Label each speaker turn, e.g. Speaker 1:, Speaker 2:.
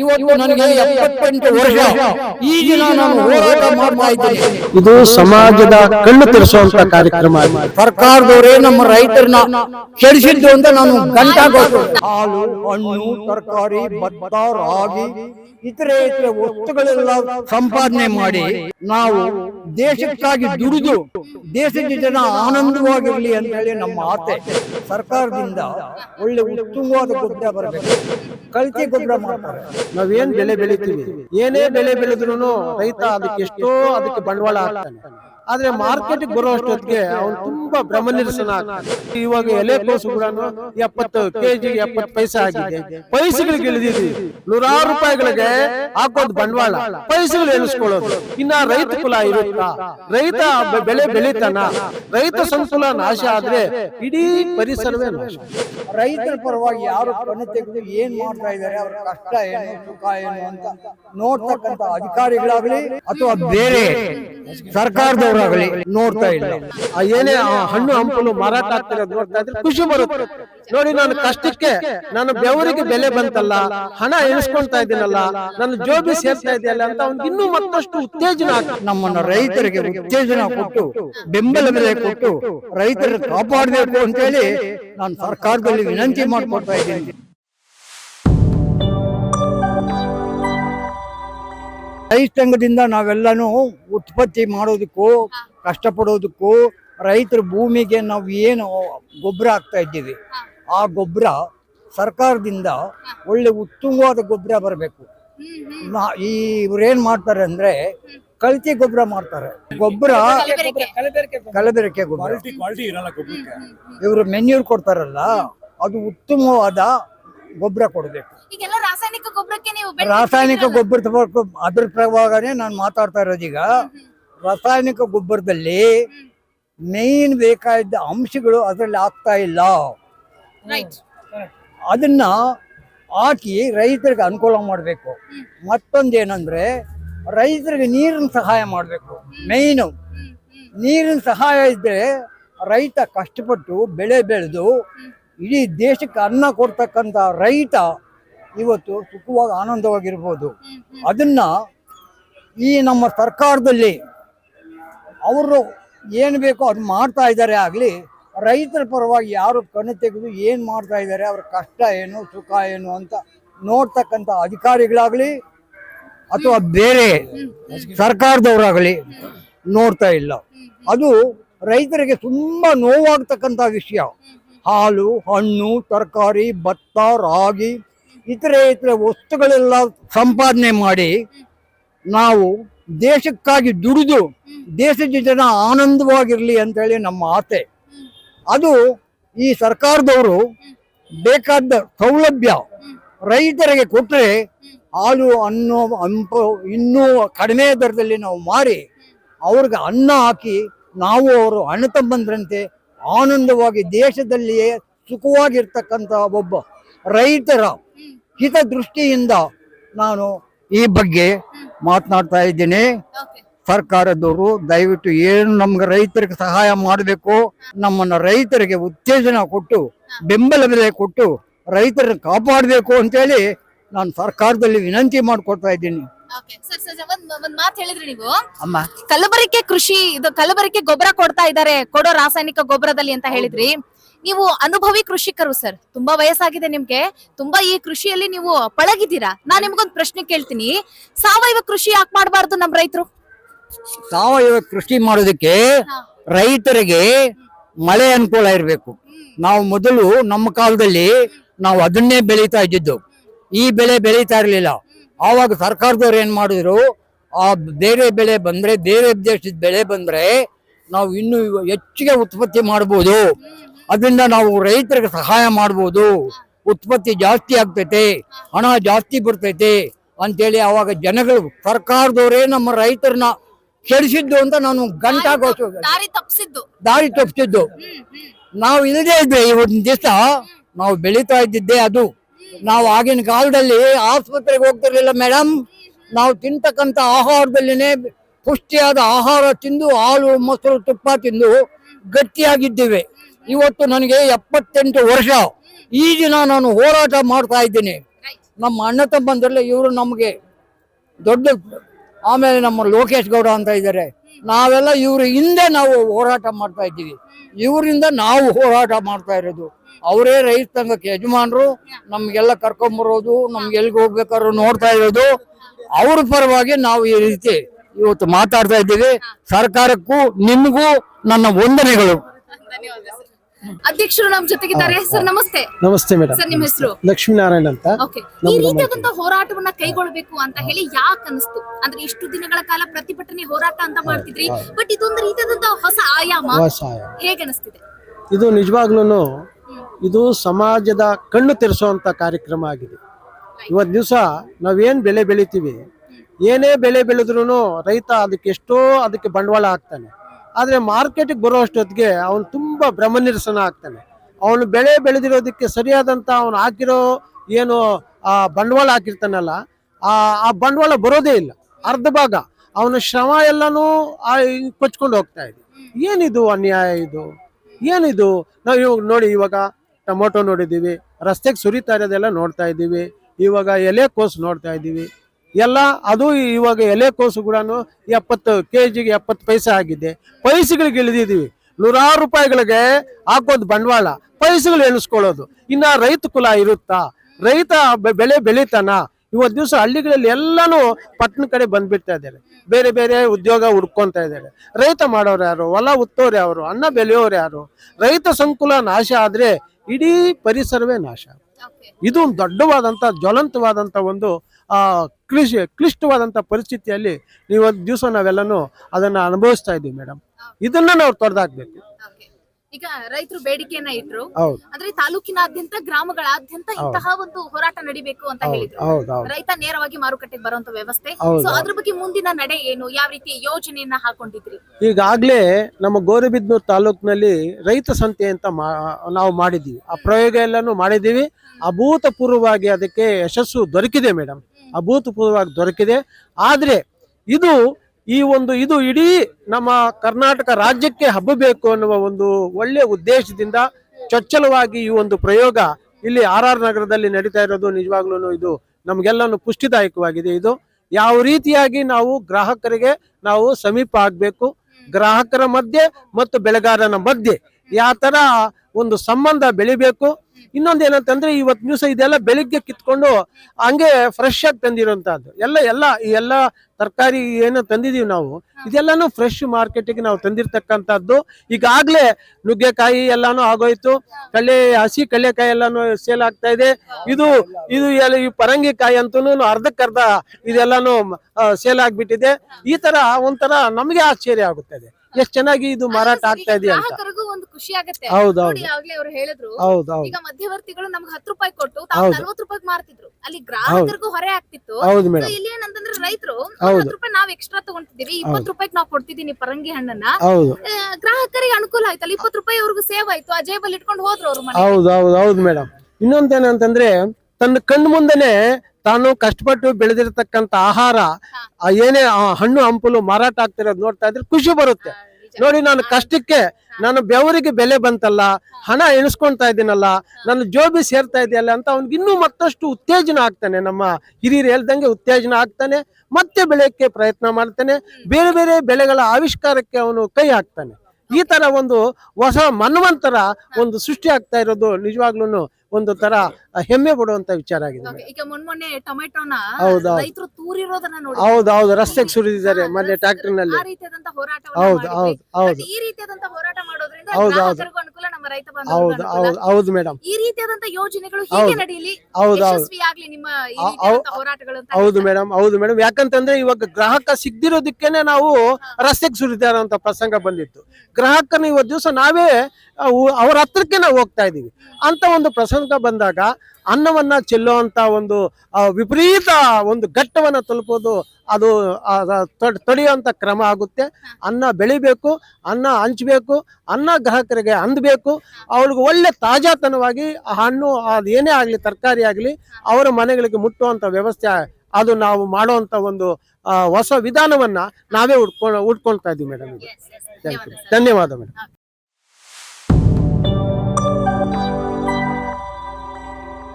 Speaker 1: ಇವತ್ತು ನನಗೆ ಎಪ್ಪತ್ತೆಂಟು ವರ್ಷ. ಈ ದಿನ ನಾನು ಹೋರಾಟ ಮಾಡ್ತಾ ಇದ್ದೀನಿ.
Speaker 2: ಇದು ಸಮಾಜದ ಕಣ್ಣು ತೆರೆಸುವಂತ ಕಾರ್ಯಕ್ರಮ.
Speaker 1: ಸರ್ಕಾರದವರೇ ನಮ್ಮ ರೈತರನ್ನ ಕೆಡಿಸಿದ್ದು ಅಂತ ನಾನು ಗಂಟಾಗೋದು. ಹಾಲು ಹಣ್ಣು ತರಕಾರಿ ಭತ್ತ ರಾಗಿ ಇತರೆ ಇತರೆ ವಸ್ತುಗಳೆಲ್ಲ ಸಂಪಾದನೆ ಮಾಡಿ ನಾವು ದೇಶಕ್ಕಾಗಿ ದುಡಿದು ದೇಶದ ಜನ ಆನಂದವಾಗಿರಲಿ ಅಂತ ಹೇಳಿ ನಮ್ಮ ಆಸೆ. ಸರ್ಕಾರದಿಂದ ಒಳ್ಳೆ ಉತ್ತಮವಾದ ಗೊಬ್ಬರ ಬರಬೇಕು. ಕಲ್ತಿ ಗೊಬ್ಬರ ಮಾಡ್ತಾರೆ.
Speaker 2: ನಾವೇನ್ ಬೆಳೆ ಬೆಳಿತೀವಿ? ಏನೇ ಬೆಳೆ ಬೆಳೆದ್ರು ರೈತ ಅದಕ್ಕೆ ಎಷ್ಟೋ ಅದಕ್ಕೆ ಬಂಡವಾಳ ಹಾಕ್ತಾನೆ. ಆದ್ರೆ ಮಾರ್ಕೆಟ್ ಬರೋ ಅಷ್ಟೊತ್ತಿಗೆ ಅವನು ತುಂಬಾ ಭ್ರಮನಿರಸನ ನಿರ್ಸನ ಇವಾಗ ಎಲೆಕೋಸು ಕೂಡ ಎಪ್ಪತ್ತು ಕೆಜಿಗೆ ಎಪ್ಪತ್ ಪೈಸೆ ಆಗಿದೆ. ಪೈಸೆಗಳಿಗೆ ಇಳಿದಿದ್ವಿ ನೂರಾರು ರೂಪಾಯಿಗಳಿಗೆ ಹಾಕೋದು ಬಂಡವಾಳ. ಪೈಸೆಗಳು ಎಣಿಸ್ಕೊಳ್ಳೋದು ಇನ್ನ ರೈತ ಕುಲ ಇರುತ್ತಾ? ರೈತ ಬೆಳೆ ಬೆಳಿತಾನ? ರೈತ ಸಂಕುಲ ನಾಶ ಆದ್ರೆ ಇಡೀ ಪರಿಸರವೇ ನಾಶ
Speaker 1: ರೈತರ ಪರವಾಗಿ ಯಾರು ಕಣ್ಣು ತೆಗೆದು ಏನ್ ಮಾಡ್ತಾ ಇದ್ದಾರೆ? ಅವ್ರ ಕಷ್ಟ ಏನು ಸುಖ ಏನು ಅಂತ ನೋಡ್ತಕ್ಕಂತ ಅಧಿಕಾರಿಗಳಾಗ್ಲಿ ಅಥವಾ ಬೇರೆ ಸರ್ಕಾರದವರಾಗ್ಲಿ ನೋಡ್ತಾ ಇಲ್ಲ.
Speaker 2: ಆ ಏನೇ ಆ ಹಣ್ಣು ಹಂಪಲು ಮಾರಾಟ ಆಗ್ತಿರೋದು ನೋಡ್ತಾ ಇದ್ರೆ ಖುಷಿ ಬರುತ್ತೆ. ನೋಡಿ ನಾನು ಕಷ್ಟಕ್ಕೆ ನಾನು ಬೆವರಿಗೆ ಬೆಲೆ ಬಂತಲ್ಲ ಹಣ ಎಣಿಸ್ಕೊಳ್ತಾ ಇದ್ದೀನಲ್ಲ ನನ್ನ ಜೋಬಿ ಸೇರ್ತಾ ಇದೆಯಲ್ಲ ಅಂತ ಅವ್ನಿಗೆ ಇನ್ನೂ ಮತ್ತಷ್ಟು ಉತ್ತೇಜನ
Speaker 1: ನಮ್ಮನ್ನ ರೈತರಿಗೆ ಉತ್ತೇಜನ ಕೊಟ್ಟು ಬೆಂಬಲ ಬೆಲೆ ಕೊಟ್ಟು ರೈತರ ಕಾಪಾಡಬೇಕು ಅಂತ ಹೇಳಿ ನಾನು ಸರ್ಕಾರದಲ್ಲಿ ವಿನಂತಿ ಮಾಡ್ಕೊಡ್ತಾ ಇದ್ದೀನಿ. ರೈತಾಂಗದಿಂದ ನಾವೆಲ್ಲನೂ ಉತ್ಪತ್ತಿ ಮಾಡೋದಕ್ಕೂ ಕಷ್ಟಪಡೋದಕ್ಕೂ ರೈತರ ಭೂಮಿಗೆ ನಾವು ಏನು ಗೊಬ್ಬರ ಹಾಕ್ತಾ ಇದ್ದೀವಿ ಆ ಗೊಬ್ಬರ ಸರ್ಕಾರದಿಂದ ಒಳ್ಳೆ ಉತ್ತಮವಾದ ಗೊಬ್ಬರ ಬರಬೇಕು. ನಾ- ಈ ಇವ್ರೇನ್ ಮಾಡ್ತಾರೆ ಅಂದ್ರೆ ಕಲ್ತಿ ಗೊಬ್ಬರ ಮಾಡ್ತಾರೆ. ಗೊಬ್ಬರ ಕಲಬೆರಕೆ. ಗೊಬ್ಬರ.
Speaker 3: ಕ್ವಾಲಿಟಿ ಇರಲ್ಲ ಗೊಬ್ಬರಕ್ಕೆ.
Speaker 1: ಇವರು ಮೆನ್ಯೂರ್ ಕೊಡ್ತಾರಲ್ಲ ಅದು ಉತ್ತಮವಾದ ಗೊಬ್ಬರ ಕೊಡಬೇಕು.
Speaker 4: ಈಗೆಲ್ಲ ರಾಸಾಯನಿಕ ಗೊಬ್ಬರಕ್ಕೆ ನೀವು ಬೆಲೆ
Speaker 1: ರಾಸಾಯನಿಕ
Speaker 4: ಕೊಡ್ತಿದ್ದೀರಲ್ಲ?
Speaker 1: ಗೊಬ್ಬರ ತಗೊಳ್ಕೊ ಅದ್ರ ಪ್ರಭಾವನೇ ನಾನು ಮಾತಾಡ್ತಾ ಇರೋದು ಈಗ ರಾಸಾಯನಿಕ ಗೊಬ್ಬರದಲ್ಲಿ ಮೇನ್ ಬೇಕಾದ ಅಂಶಗಳು ಅದರಲ್ಲಿ ಆಗ್ತಾ ಇಲ್ಲ.
Speaker 4: ರೈಟ್
Speaker 1: ಅದನ್ನ ಹಾಕಿ ರೈತರಿಗೆ ಅನುಕೂಲ ಮಾಡಬೇಕು. ಮತ್ತೊಂದೇನಂದ್ರೆ ರೈತರಿಗೆ ನೀರಿನ ಸಹಾಯ ಮಾಡಬೇಕು. ಮೇಯ್ನು. ನೀರಿನ ಸಹಾಯ ಇದ್ರೆ ರೈತ ಕಷ್ಟಪಟ್ಟು ಬೆಳೆ ಬೆಳೆದು ಇಡೀ ದೇಶಕ್ಕೆ ಅನ್ನ ಕೊಡ್ತಕ್ಕಂಥ ರೈತ ಇವತ್ತು ಸುಖವಾಗಿ ಆನಂದವಾಗಿರ್ಬೋದು. ಅದನ್ನ ಈ ನಮ್ಮ ಸರ್ಕಾರದಲ್ಲಿ ಅವರು ಏನು ಬೇಕೋ ಅದು ಮಾಡ್ತಾ ಇದ್ದಾರೆ ಆಗಲಿ ರೈತರ ಪರವಾಗಿ ಯಾರು ಕಣ್ಣು ತೆಗೆದು ಏನು ಮಾಡ್ತಾ ಇದ್ದಾರೆ ಅವ್ರ ಕಷ್ಟ ಏನು ಸುಖ ಏನು ಅಂತ ನೋಡ್ತಕ್ಕಂಥ ಅಧಿಕಾರಿಗಳಾಗಲಿ ಅಥವಾ ಬೇರೆ ಸರ್ಕಾರದವರಾಗಲಿ ನೋಡ್ತಾ ಇಲ್ಲ. ಅದು ರೈತರಿಗೆ ತುಂಬ ನೋವಾಗ್ತಕ್ಕಂಥ ವಿಷಯ. ಹಾಲು ಹಣ್ಣು ತರಕಾರಿ ಭತ್ತ ರಾಗಿ ಇತರೆ ಇತರೆ ವಸ್ತುಗಳೆಲ್ಲ ಸಂಪಾದನೆ ಮಾಡಿ ನಾವು ದೇಶಕ್ಕಾಗಿ ದುಡಿದು ದೇಶದ ಜನ ಆನಂದವಾಗಿರಲಿ ಅಂತೇಳಿ ನಮ್ಮ ಆಸೆ. ಅದು ಈ ಸರ್ಕಾರದವರು ಬೇಕಾದ ಸೌಲಭ್ಯ ರೈತರಿಗೆ ಕೊಟ್ಟರೆ ಹಾಲು ಅನ್ನೋ ಹಂಪು ಇನ್ನೂ ಕಡಿಮೆ ದರದಲ್ಲಿ ನಾವು ಮಾರಿ ಅವ್ರಿಗೆ ಅನ್ನ ಹಾಕಿ ನಾವು ಅವರು ಅಣ್ಣ ತಮ್ಮಂದ್ರಂತೆ ಆನಂದವಾಗಿ ದೇಶದಲ್ಲಿಯೇ ಸುಖವಾಗಿರ್ತಕ್ಕಂಥ ಒಬ್ಬ ರೈತರ ಹಿತದೃಷ್ಟಿಯಿಂದ ನಾನು ಈ ಬಗ್ಗೆ ಮಾತನಾಡ್ತಾ ಇದ್ದೀನಿ. ಸರ್ಕಾರದವರು ದಯವಿಟ್ಟು ಏನು ನಮ್ಗೆ ರೈತರಿಗೆ ಸಹಾಯ ಮಾಡಬೇಕು ನಮ್ಮನ್ನ ರೈತರಿಗೆ ಉತ್ತೇಜನ ಕೊಟ್ಟು ಬೆಂಬಲ ಬೆಲೆ ಕೊಟ್ಟು ರೈತರನ್ನ ಕಾಪಾಡಬೇಕು ಅಂತೇಳಿ ನಾನು ಸರ್ಕಾರದಲ್ಲಿ ವಿನಂತಿ ಮಾಡ್ಕೊಡ್ತಾ ಇದ್ದೀನಿ.
Speaker 4: ಕಲಬರಿಕೆ ಕೃಷಿ ಇದು ಕಲಬರಿಕೆ ಗೊಬ್ಬರ ಕೊಡ್ತಾ ಇದ್ದಾರೆ ಕೊಡೋ ರಾಸಾಯನಿಕ ಗೊಬ್ಬರದಲ್ಲಿ ಅಂತ ಹೇಳಿದ್ರಿ. ನೀವು ಅನುಭವಿ ಕೃಷಿಕರು ಸರ್. ತುಂಬಾ ವಯಸ್ಸಾಗಿದೆ ನಿಮ್ಗೆ. ತುಂಬಾ ಈ ಕೃಷಿಯಲ್ಲಿ ನೀವು ಪಳಗಿದ್ದೀರಾ? ನಾ ನಿಮ್ಗೊಂದು ಪ್ರಶ್ನೆ ಕೇಳ್ತೀನಿ. ಸಾವಯವ ಕೃಷಿ ಯಾಕೆ ಮಾಡಬಾರ್ದು ನಮ್ ರೈತರು?
Speaker 1: ಸಾವಯವ ಕೃಷಿ ಮಾಡೋದಕ್ಕೆ ರೈತರಿಗೆ ಮಳೆ ಅನುಕೂಲ ಇರಬೇಕು. ನಾವು ಮೊದಲು ನಮ್ಮ ಕಾಲದಲ್ಲಿ ನಾವು ಅದನ್ನೇ ಬೆಳೀತಾ ಇದ್ದಿದ್ದು. ಈ ಬೆಳೆ ಬೆಳೀತಾ ಇರಲಿಲ್ಲ. ಆವಾಗ ಸರ್ಕಾರದವ್ರು ಏನ್ ಮಾಡಿದ್ರು ಆ ಬೇರೆ ಬೆಳೆ ಬಂದ್ರೆ ಬೇರೆ ದೇಶದ ಬೆಳೆ ಬಂದ್ರೆ ನಾವು ಇನ್ನು ಹೆಚ್ಚಿಗೆ ಉತ್ಪತ್ತಿ ಮಾಡ್ಬೋದು. ಅದರಿಂದ ನಾವು ರೈತರಿಗೆ ಸಹಾಯ ಮಾಡ್ಬೋದು. ಉತ್ಪತ್ತಿ ಜಾಸ್ತಿ ಆಗ್ತೈತೆ ಹಣ ಜಾಸ್ತಿ ಬರ್ತೈತೆ ಅಂತೇಳಿ ಅವಾಗ ಜನಗಳು ಸರ್ಕಾರದವರೇ ನಮ್ಮ ರೈತರನ್ನ ಕೆಡಿಸಿದ್ದು ಅಂತ ನಾನು ಗಂಟಾ
Speaker 4: ದಾರಿ ತಪ್ಪಿಸಿದ್ದು
Speaker 1: ದಾರಿ ತಪ್ಪಿಸಿದ್ದು ನಾವು ಇಲ್ಲದೆ ಇದ್ದೆ ಇವತ್ತಿನ ದಿವಸ ನಾವು ಬೆಳೀತಾ ಇದ್ದಿದ್ದೆ ಅದು. ನಾವು ಆಗಿನ ಕಾಲದಲ್ಲಿ ಆಸ್ಪತ್ರೆಗೆ ಹೋಗ್ತಿರ್ಲಿಲ್ಲ ಮೇಡಮ್ ನಾವು ತಿಂತಕ್ಕಂಥ ಆಹಾರದಲ್ಲಿನೇ ಪುಷ್ಟಿಯಾದ ಆಹಾರ ತಿಂದು ಹಾಲು ಮೊಸರು ತುಪ್ಪ ತಿಂದು ಗಟ್ಟಿಯಾಗಿದ್ದೇವೆ. ಇವತ್ತು ನನಗೆ ಎಪ್ಪತ್ತೆಂಟು ವರ್ಷ. ಈ ದಿನ ನಾನು ಹೋರಾಟ ಮಾಡ್ತಾ ಇದ್ದೀನಿ. ನಮ್ಮ ಅಣ್ಣ ತಮ್ಮಂದ್ರಲ್ಲಿ ಇವರು ನಮಗೆ ದೊಡ್ಡ ಆಮೇಲೆ ನಮ್ಮ ಲೋಕೇಶ್ ಗೌಡ ಅಂತ ಇದ್ದಾರೆ. ನಾವೆಲ್ಲ ಇವ್ರ ಹಿಂದೆ ನಾವು ಹೋರಾಟ ಮಾಡ್ತಾ ಇದ್ದೀವಿ. ಇವರಿಂದ ನಾವು ಹೋರಾಟ ಮಾಡ್ತಾ ಇರೋದು. ಅವರೇ ರೈತ ಸಂಘಕ್ಕೆ ಯಜಮಾನರು, ನಮ್ಗೆಲ್ಲ ಕರ್ಕೊಂಬರೋದು ನಮ್ಗೆ ಎಲ್ಲಿಗೆ ಹೋಗ್ಬೇಕಾದ್ರು ನೋಡ್ತಾ ಇರೋದು. ಅವ್ರ ಪರವಾಗಿ ನಾವು ಈ ರೀತಿ ಇವತ್ತು ಮಾತಾಡ್ತಾ ಇದ್ದೀವಿ. ಸರ್ಕಾರಕ್ಕೂ ನಿಮಗೂ ನನ್ನ ವಂದನೆಗಳು.
Speaker 4: ಅಧ್ಯಕ್ಷರು ನಮ್ ಜೊತೆಗಿದ್ದಾರೆ. ಸರ್ ನಮಸ್ತೆ.
Speaker 2: ನಮಸ್ತೆ ಮೇಡಮ್.
Speaker 4: ಸರ್ ನಿಮ್ಮ ಹೆಸರು?
Speaker 2: ಲಕ್ಷ್ಮೀನಾರಾಯಣ್ ಅಂತ.
Speaker 4: ಓಕೆ. ಈ ರೀತಿಯಾದಂತ ಹೋರಾಟವನ್ನ ಕೈಗೊಳ್ಳಬೇಕು ಅಂತ ಹೇಳಿ ಯಾಕೆ ಅನಿಸ್ತು? ಅಂದ್ರೆ ಇಷ್ಟು ದಿನಗಳ ಕಾಲ ಪ್ರತಿಭಟನೆ ಹೋರಾಟ ಅಂತ ಮಾಡ್ತಿದ್ರಿ. ಬಟ್ ಇದೊಂದು ರೀತಿಯಾದಂತಹ ಹೊಸ ಆಯಾಮ ಹೇಗೆ ಅನಿಸ್ತಿದೆ?
Speaker 2: ಇದು ನಿಜವಾಗ್ಲೂ ಇದು ಸಮಾಜದ ಕಣ್ಣು ತೆರೆಸುವಂತ ಕಾರ್ಯಕ್ರಮ ಆಗಿದೆ. ಇವತ್ತು ದಿವಸ ನಾವೇನ್ ಬೆಳೆ ಬೆಳಿತೀವಿ ಏನೇ ಬೆಳೆ ಬೆಳೆದ್ರು ರೈತ ಅದಕ್ಕೆ ಎಷ್ಟೋ ಅದಕ್ಕೆ ಬಂಡವಾಳ ಹಾಕ್ತಾನೆ. ಆದ್ರೆ ಮಾರ್ಕೆಟಿಗೆ ಬರೋ ಅಷ್ಟೊತ್ತಿಗೆ ಅವನು ತುಂಬಾ ಭ್ರಮನಿರಸನ ಆಗ್ತಾನೆ. ಅವನು ಬೆಳೆ ಬೆಳೆದಿರೋದಕ್ಕೆ ಸರಿಯಾದಂತ ಅವನು ಹಾಕಿರೋ ಏನು, ಆ ಬಂಡವಾಳ ಹಾಕಿರ್ತಾನಲ್ಲ, ಆ ಆ ಬಂಡವಾಳ ಬರೋದೇ ಇಲ್ಲ. ಅರ್ಧ ಭಾಗ ಅವನ ಶ್ರಮ ಎಲ್ಲನೂ, ಆ ಕೊಚ್ಕೊಂಡು ಹೋಗ್ತಾ ಇದೆ. ಏನಿದು ಅನ್ಯಾಯ ಇದು? ಏನಿದು? ನಾವು ಇವಾಗ ನೋಡಿ, ಇವಾಗ ಟೊಮೊಟೊ ನೋಡಿದ್ದೀವಿ, ರಸ್ತೆಗೆ ಸುರಿತಾ ಇರೋದೆಲ್ಲ ನೋಡ್ತಾ ಇದ್ದೀವಿ, ಇವಾಗ ಎಲೆಕೋಸು ನೋಡ್ತಾ ಇದ್ದೀವಿ. ಎಲ್ಲ ಅದು ಇವಾಗ ಎಲೆಕೋಸು ಕೂಡ ಎಪ್ಪತ್ತು ಕೆ ಜಿಗೆ ಎಪ್ಪತ್ತು ಪೈಸೆ ಆಗಿದೆ. ಪೈಸೆಗಳಿಗೆ ಇಳಿದಿದ್ದೀವಿ. ನೂರಾರು ರೂಪಾಯಿಗಳಿಗೆ ಹಾಕೋದು ಬಂಡವಾಳ. ಪೈಸೆಗಳು ಎಣಿಸ್ಕೊಳ್ಳೋದು ಇನ್ನು ರೈತ ಕುಲ ಇರುತ್ತಾ? ರೈತ ಬೆ- ಬೆಳೆ ಬೆಳೀತಾನ? ಇವತ್ತು ದಿವಸ ಹಳ್ಳಿಗಳಲ್ಲಿ ಎಲ್ಲನೂ ಪಟ್ಟಣ ಕಡೆ ಬಂದ್ಬಿಡ್ತಾ ಇದ್ದಾರೆ. ಬೇರೆ ಬೇರೆ ಉದ್ಯೋಗ ಹುಡ್ಕೊತಾ ಇದ್ದಾರೆ. ರೈತ ಮಾಡೋರು ಯಾರು? ಹೊಲ ಉತ್ತೋರು ಯಾರು? ಅನ್ನ ಬೆಳೆಯೋರು ಯಾರು? ರೈತ ಸಂಕುಲ ನಾಶ ಆದರೆ ಇಡೀ ಪರಿಸರವೇ ನಾಶ ಇದು ದೊಡ್ಡವಾದಂಥ ಜ್ವಲಂತವಾದಂಥ ಒಂದು ಕ್ಲಿಶ್ ಕ್ಲಿಷ್ಟವಾದಂಥ ಪರಿಸ್ಥಿತಿಯಲ್ಲಿ ಇವತ್ತು ದಿವಸ ನಾವೆಲ್ಲನೂ ಅದನ್ನ ಅನುಭವಿಸ್ತಾ ಇದ್ದೀವಿ ಮೇಡಮ್. ಇದನ್ನ ನಾವು ತೊಡೆದಾಕ್ಬೇಕು.
Speaker 4: ಈಗ ರೈತರು ಬೇಡಿಕೆಯನ್ನ ಇಟ್ರು.
Speaker 2: ಹೌದು.
Speaker 4: ಅಂದ್ರೆ ತಾಲೂಕಿನಾದ್ಯಂತ ಗ್ರಾಮಗಳಾದ್ಯಂತ ಇಂತಹ ಒಂದು ಹೋರಾಟ ನಡಿಬೇಕು ಅಂತ ಹೇಳಿದ್ರು. ರೈತ ನೇರವಾಗಿ ಮಾರುಕಟ್ಟೆಗೆ ಬರುವಂತ ವ್ಯವಸ್ಥೆ. ಸೊ ಅದ್ರ ಬಗ್ಗೆ ಮುಂದಿನ ನಡೆ ಏನು? ಯಾವ ರೀತಿ ಯೋಜನೆಯನ್ನ ಹಾಕೊಂಡಿದ್ರಿ?
Speaker 2: ಈಗಾಗ್ಲೇ ನಮ್ಮ ಗೌರಿಬಿದ್ನೂರ್ ತಾಲೂಕಿನಲ್ಲಿ ರೈತ ಸಂತೆ ಅಂತ ನಾವು ಮಾಡಿದೀವಿ ಆ ಪ್ರಯೋಗ ಎಲ್ಲಾನು ಮಾಡಿದೀವಿ ಅಭೂತಪೂರ್ವವಾಗಿ ಅದಕ್ಕೆ ಯಶಸ್ಸು ದೊರಕಿದೆ ಮೇಡಮ್. ಅಭೂತಪೂರ್ವವಾಗಿ ದೊರಕಿದೆ. ಆದರೆ ಇದು ಈ ಒಂದು ಇದು ಇಡೀ ನಮ್ಮ ಕರ್ನಾಟಕ ರಾಜ್ಯಕ್ಕೆ ಹಬ್ಬಬೇಕು ಅನ್ನುವ ಒಂದು ಒಳ್ಳೆಯ ಉದ್ದೇಶದಿಂದ ಚೊಚ್ಚಲವಾಗಿ ಈ ಒಂದು ಪ್ರಯೋಗ ಇಲ್ಲಿ ಆರ್ ಆರ್ ನಗರದಲ್ಲಿ ನಡೀತಾ ಇರೋದು ನಿಜವಾಗ್ಲೂ ಇದು ನಮಗೆಲ್ಲನೂ ಪುಷ್ಟಿದಾಯಕವಾಗಿದೆ ಇದು. ಯಾವ ರೀತಿಯಾಗಿ ನಾವು ಗ್ರಾಹಕರಿಗೆ ನಾವು ಸಮೀಪ ಆಗಬೇಕು, ಗ್ರಾಹಕರ ಮಧ್ಯೆ ಮತ್ತು ಬೆಳೆಗಾರನ ಮಧ್ಯೆ. ಯಾವ ಥರ ಒಂದು ಸಂಬಂಧ ಬೆಳಿಬೇಕು ಇನ್ನೊಂದು ಏನಂತಂದ್ರೆ ಇವತ್ತು ದಿವಸ ಇದೆಲ್ಲ ಬೆಳಿಗ್ಗೆ ಕಿತ್ಕೊಂಡು ಹಂಗೆ ಫ್ರೆಶ್ ಆಗಿ ತಂದಿರೋಂಥದ್ದು ಎಲ್ಲ ಎಲ್ಲ ಈ ಎಲ್ಲ ತರಕಾರಿ ಏನು ತಂದಿದೀವಿ ನಾವು. ಇದೆಲ್ಲಾನು ಫ್ರೆಶ್ ಮಾರ್ಕೆಟಿಗೆ ನಾವು ತಂದಿರ್ತಕ್ಕಂಥದ್ದು. ಈಗಾಗಲೇ ನುಗ್ಗೆಕಾಯಿ ಎಲ್ಲಾನು ಆಗೋಯ್ತು. ಕಳ್ಳೆ ಹಸಿ ಕಳ್ಳೆಕಾಯಿ ಎಲ್ಲಾನು ಸೇಲ್ ಆಗ್ತಾ ಇದೆ. ಇದು ಇದು ಎಲ್ಲ ಈ ಪರಂಗಿಕಾಯಿ ಅಂತೂ ಅರ್ಧಕ್ಕರ್ಧ ಇದೆಲ್ಲಾನು ಸೇಲ್ ಆಗ್ಬಿಟ್ಟಿದೆ. ಈ ತರ ಒಂಥರ ನಮಗೆ ಆಶ್ಚರ್ಯ ಆಗುತ್ತದೆ. ಎಷ್ಟ್ ಚೆನ್ನಾಗಿ ಇದು ಮಾರಾಟ ಆಗ್ತಾ ಇದೆಯಾ ಅಂತ
Speaker 4: ಹೌದೌದು ಒಂದು ಮಧ್ಯವರ್ತಿಗಳು ನಮ್ಗೆ ಹತ್ತು ರೂಪಾಯಿ ಕೊಟ್ಟು ತಾವು
Speaker 2: ಹೌದು.
Speaker 4: ನಲ್ವತ್ತು ರೂಪಾಯಿ ಮಾರ್ತಿದ್ರು. ಅಲ್ಲಿ ಗ್ರಾಹಕರಿಗೂ ಹೊರೆ ಆಗ್ತಿತ್ತು.
Speaker 2: ಹೌದು
Speaker 4: So
Speaker 2: ಮೇಡಮ್.
Speaker 4: ಇಲ್ಲಿ ಏನಂತಂದ್ರೆ ರೈತರು
Speaker 2: ಹೌದು.
Speaker 4: ಹತ್ತು ರೂಪಾಯಿ ನಾವ್ ಎಕ್ಸ್ಟ್ರಾ ತಗೊಂತಿದೀವಿ ಇಪ್ಪತ್ತು ರೂಪಾಯಿಗೆ ನಾವು ಕೊಡ್ತಿದೀನಿ ಪರಂಗಿ ಹಣ್ಣನ್ನ.
Speaker 2: ಹೌದು.
Speaker 4: ಆ, ಗ್ರಾಹಕರಿಗೆ ಅನುಕೂಲ ಆಯ್ತಲ್ಲ ಇಪ್ಪತ್ತು ರೂಪಾಯಿ ಅವ್ರಿಗೆ ಸೇವ್ ಆಯ್ತು ಆ ಜೇಬಲ್ಲಿ ಇಟ್ಕೊಂಡು ಹೋದ್ರು ಅವ್ರ ಮನೆ
Speaker 2: ಹೌದು ಹೌದು ಹೌದು ಮೇಡಮ್. ಇನ್ನೊಂದೇನಂತಂದ್ರೆ ತನ್ನ ಕಣ್ಣು ಮುಂದೆನೆ ತಾನು ಕಷ್ಟಪಟ್ಟು ಬೆಳೆದಿರತಕ್ಕಂತ ಆಹಾರ ಆ ಏನೇ ಆ ಹಣ್ಣು ಹಂಪಲು ಮಾರಾಟ ಆಗ್ತಿರೋದು ನೋಡ್ತಾ ಇದ್ರೆ ಖುಷಿ ಬರುತ್ತೆ. ನೋಡಿ ನಾನು ಕಷ್ಟಕ್ಕೆ ನಾನು ಬೆವರಿಗೆ ಬೆಲೆ ಬಂತಲ್ಲ ಹಣ ಎಣಿಸ್ಕೊಂತಾ ಇದ್ದೀನಲ್ಲ ನನ್ನ ಜೋಬಿ ಸೇರ್ತಾ ಇದೆಯಲ್ಲ ಅಂತ ಅವ್ನಿಗೆ ಇನ್ನೂ ಮತ್ತಷ್ಟು ಉತ್ತೇಜನ ಆಗ್ತಾನೆ ನಮ್ಮ ಹಿರಿಯರು ಹೇಳ್ದಂಗೆ ಉತ್ತೇಜನ ಆಗ್ತಾನೆ ಮತ್ತೆ ಬೆಳೆಯಕ್ಕೆ ಪ್ರಯತ್ನ ಮಾಡ್ತಾನೆ ಬೇರೆ ಬೇರೆ ಬೆಳೆಗಳ ಆವಿಷ್ಕಾರಕ್ಕೆ ಅವನು ಕೈ ಹಾಕ್ತಾನೆ. ಈ ತರ ಒಂದು ಹೊಸ ಮನ್ವಂತರ ಒಂದು ಸೃಷ್ಟಿ ಆಗ್ತಾ ಇರೋದು ನಿಜವಾಗ್ಲೂ ಒಂದು ತರ ಹೆಮ್ಮೆ ಪಡುವಂತ ವಿಚಾರ ಆಗಿದೆ ಹೌದೌದು ರಸ್ತೆಗೆ ಸುರಿದಿದ್ದಾರೆ ಮೊನ್ನೆ ಟ್ರಾಕ್ಟರ್ನಲ್ಲಿ ನಲ್ಲಿ ಹೌದು ಹೌದು ಹೌದು ಹೌದು.
Speaker 4: ರೈತ
Speaker 2: ಹೌದು ಹೌದು ಹೌದು ಮೇಡಮ್.
Speaker 4: ಈ ರೀತಿಯಾದಂತ ಯೋಜನೆಗಳು ಹೀಗೆ
Speaker 2: ಹೌದು.
Speaker 4: ನಡೀಲಿ
Speaker 2: ಹೌದು
Speaker 4: ನಿಮ್ಮ ಈ
Speaker 2: ಹೌ-
Speaker 4: ರೀತಿಯಾದಂತ ಹೋರಾಟಗಳು ಅಂತ
Speaker 2: ಹೌದು. ಮೇಡಮ್ ಹೌದು ಮೇಡಮ್. ಯಾಕಂತಂದ್ರೆ ಇವಾಗ ಗ್ರಾಹಕ ಸಿಗ್ದಿರೋದಕ್ಕೇನೆ ನಾವು ರಸ್ತೆಗೆ ಇರೋಂತ ಪ್ರಸಂಗ ಬಂದಿತ್ತು. ಗ್ರಾಹಕನ ಇವತ್ತು ದಿವಸ ನಾವೇ ಅವ್ರ ಹತ್ರಕ್ಕೆ ನಾವು ಹೋಗ್ತಾ ಇದೀವಿ ಅಂತ ಒಂದು ಪ್ರಸಂಗ ಬಂದಾಗ ಅನ್ನವನ್ನ ಚೆಲ್ಲುವಂತ ಒಂದು ಆ, ವಿಪರೀತ ಒಂದು ಘಟ್ಟವನ್ನ ತಲುಪೋದು ಅದು ಆ, ರ- ತಡ್- ತಡೆಯುವಂತ ಕ್ರಮ ಆಗುತ್ತೆ. ಅನ್ನ ಬೆಳಿಬೇಕು ಅನ್ನ ಹಂಚಬೇಕು ಅನ್ನ ಗ್ರಾಹಕರಿಗೆ ಅಂದಬೇಕು. ಅವ್ರಿಗೆ ಒಳ್ಳೆ ತಾಜಾತನವಾಗಿ ಆ ಹಣ್ಣು ಅದು ಏನೇ ಆಗಲಿ ತರಕಾರಿ ಆಗಲಿ ಅವರ ಮನೆಗಳಿಗೆ ಮುಟ್ಟುವಂಥ ವ್ಯವಸ್ಥೆ ಅದು ನಾವು ಮಾಡುವಂಥ ಒಂದು ಹೊಸ ವಿಧಾನವನ್ನು ನಾವೇ ಉಟ್ಕೊ ಉಟ್ಕೊಳ್ತಾ ಇದ್ದೀವಿ ಮೇಡಮ್. ಧನ್ಯವಾದ ಮೇಡಮ್